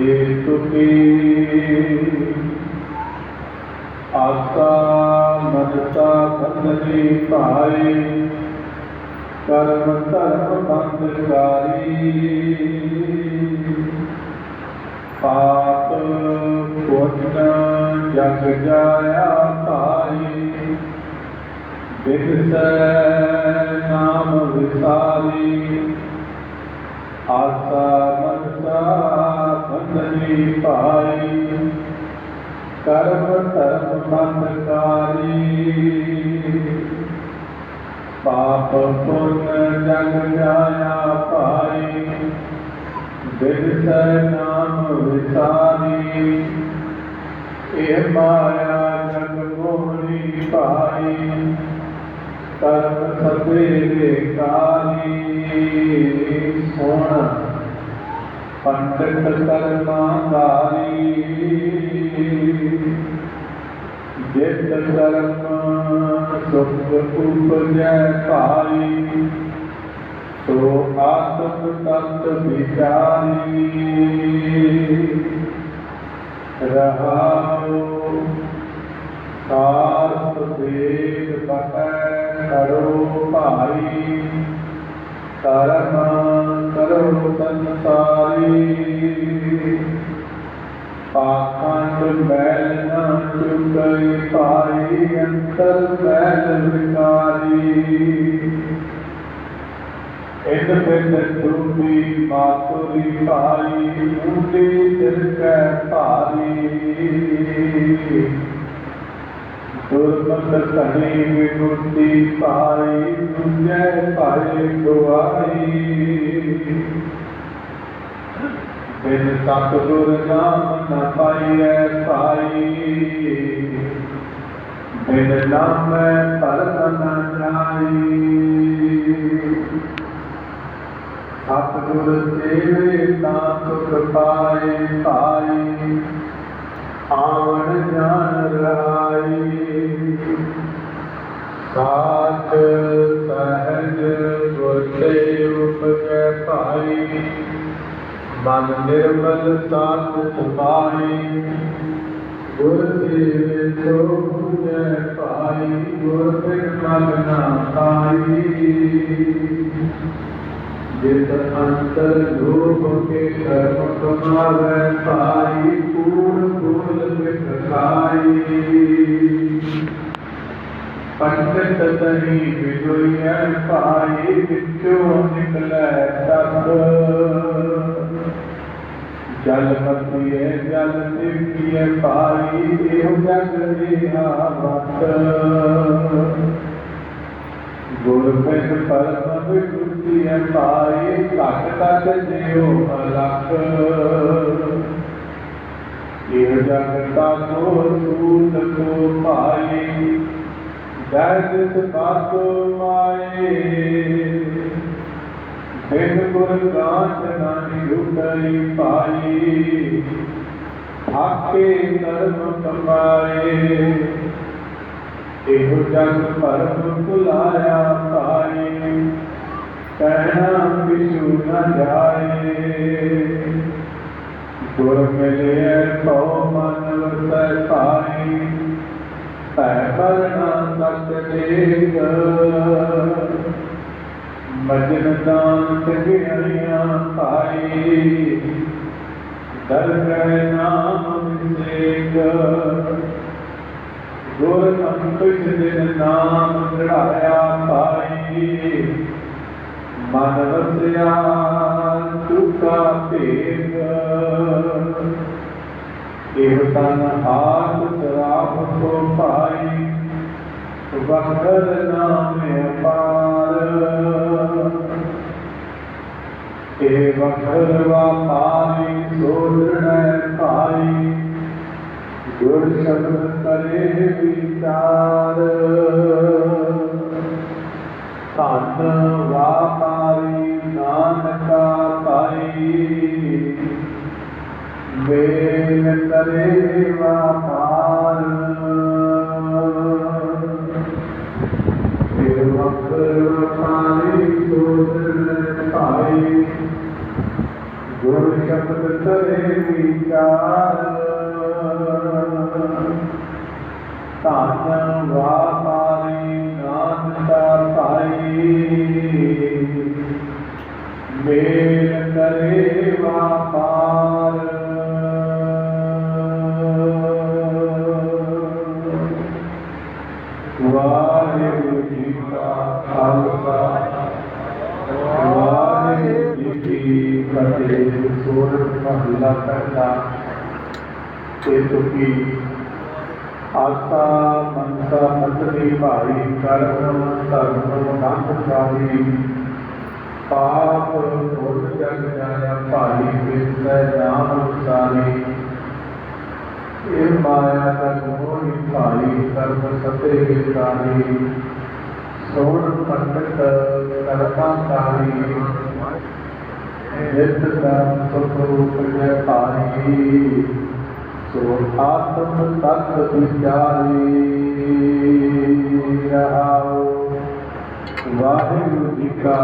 ਏ ਤੁਕੀ ਆਸਾ ਮਨਤਾ ਬੰਦਨੀ ਭਾਈ ਕਰਮ ਧਰਮ ਬੰਦਕਾਰੀ ਪਾਪ ਪੁੰਨ ਜਗ ਜਾਇਆ ਭਾਈ ਬਿਗਸੈ ਨਾਮ ਵਿਸਾਰੀ। ਆਸਾ ਬੰਦਨੀ ਭਾਈ ਕਰਮ ਧਰਮ ਬੰਦਕਾਰੀ ਪਾਪ ਪੁੰਨ ਜਗ ਜਾਇਆ ਭਾਈ ਬਿਰਸੈ ਨਾਮ ਵਿਸਾਰੀ। ਇਹ ਮਾਇਆ ਜਗ ਮੋਹਣੀ ਭਾਈ ਕਰਮ ਸਭੇ ਕਾਲੀ ਸੋਣ ਪੰਡਤ ਕਰਮਾਂਗਾਰੀ ਜਿਤ ਕਰਮ ਸੁਖ ਉਪਜੈ ਭਾਈ ਸੋ ਆਤਮ ਤਤ ਵਿਚਾਰੀ। ਰਹਾਉ ਸਾਸ ਵੇਦ ਪਟੈ ਕਰੋ ਭਾਈ ਕਰਮ ਸੰਸਾਰੀ ਪਾਖੰਡ ਮੈਲ ਨ ਚੁਕਈ ਪਾਈ ਅੰਤਰ ਮੈਲ ਵਿਕਾਰੀ ਇਨ ਬਿਨ ਡੂਬੀ ਮਾਤੁਰੀ ਭਾਈ ਉਂਡੀ ਦਿਲ ਕੈ ਭਾਰੀ ਦੁਰਮਤ ਧਨੀ ਵਿਗੁੱਟੀ ਪਾਈ ਦੁਜੈ ਭਾਈ ਦੁਆਈ ਬਿਨ ਸਤਿਗੁਰ ਨਾਮ ਨ ਪਾਈਐ ਪਾਈ। ਬਿਨ ਨਾਮੈ ਪਰਮ ਨ ਜਾਈ। ਸਤਿਗੁਰ ਸੇਵੇ ਤਾਂ ਸੁਖ ਪਾਏ ਪਾਈ। ਆਵਣ ਜਾਣ ਰਾਈ ਸਾਚ ਸਹਿਜ ਗੁਰ ਮਨ ਨਿਰਮਲ ਸਾਧ ਸੁਭਾਈ ਗੁਰ ਸੇਵੇ ਸੋ ਪੂਜੈ ਭਾਈ ਗੁਰ ਬਿਨ ਮਨ ਨਾ ਪਾਈ ਜਿਤ ਅੰਤਰ ਲੋਭ ਕੇ ਕਰਮ ਕਮਾਵੇ ਭਾਈ ਪੂਰ ਪੂਰ ਮਿਟ ਖਾਈ ਪੰਡਤ ਤਨੀ ਵਿਜੋਈਐ ਭਾਈ ਵਿੱਚੋਂ ਨਿਕਲੈ ਤਤ ਜਲ ਮਤੀਏ ਜਲ ਸਿਵੀਏ ਭਾਈ ਇਹੋ ਜਗ ਰੀਹਾ ਵਤ ਗੁਰ ਬਿਨ ਪਰਮ ਵਿਗੁਤੀ ਪਾਈ ਘਟ ਤਕ ਜਿਉ ਅਲਖ। ਇਹ ਜਗ ਤਾ ਕੋ ਸੂਤ ਕੋ ਪਾਈ ਜੈ ਜਿਸ ਗੁਰ ਗਾਚ ਨਾਹੀ ਰੁਕਈ ਪਾਈ ਆਕੇ ਕਰਮ ਕਮਾਏ ਇਹੋ ਜਗ ਭਰਮ ਭੁਲਾਇਆ ਭਾਈ। ਕਹਿਣਾ ਵਿਛੂ ਨ ਜਾਏ। ਗੁਰ ਮਿਲਿਐ ਕਉ ਮਨ ਮਜਨ ਦਾਨ ਤਗਿਆਈਆਂ ਭਾਈ ਦਰ ਗਏ ਨਾਮ ਵਿਸੇਕ ਗੁਰ ਅੰਤਿਜ ਦਿਨ ਨਾਮ ਚੜਾਇਆ ਪਾਈ ਮਨ ਵਸਿਆ ਤੁਕਾ ਭੇਗ ਇਹ ਤਨ ਹਾਥ ਸਰਾਪ ਕੋ ਪਾਈ ਵਖਰ ਨਾਮ ਅਪਾਰ ਇਹ ਵਖਰ ਵਾਪਾਰੀ ਸੋਧਣੈ ਭਾਈ। ਗੁਰ ਸ਼ਬਦ ਕਰੇ ਵਿਚਾਰ। ਵਿਚਾਰ। ਧੰਨ ਵਾਪਾਰੀ ਨਾਨਕਾ ਭਾਈ। ਮੇਲ ਕਰੇ ਵਾਪਾਰ। ਵਾਹਿਗੁਰੂ ਜੀ ਕਾ ਖਾਲਸਾ। ਵਾਹਿਗੁਰੂ ਜੀ ਕੀ ਫਤਿਹ। ਸੂਰਤ ਮਹਲਾ ਪਹਿਲਾ। ਤੇ ਤੁਕੀ ਆਸਾ ਮਨਸਾ ਮਤਲੀ ਭਾਈ ਕਰਮ ਧਰਮ ਬੰਧ ਚਾਹੀ ਪਾਪ ਭੁੱਲ ਜਗ ਜਾਇਆ ਭਾਈ ਬਿਸੈ ਨਾਮ ਸਾਰੀ ਇਹ ਮਾਇਆ ਦਾ ਮੋਹ ਭਾਈ ਕਰਮ ਸਤੇ ਵਿਸਾਰੀ ਸੋਣ ਪੰਡਤ ਕਰਤਾ ਕਾਰੀ। ਨਿਤ ਦਾ ਸੁਖ ਰੂਪ ਜੈ ਭਾਈ ਸੋ ਆਤਮ ਤਤ ਵਿਚਾਰੀ ਰਹਾਉ ਵਾਹਿਗੁਰੂ ਜੀ ਕਾ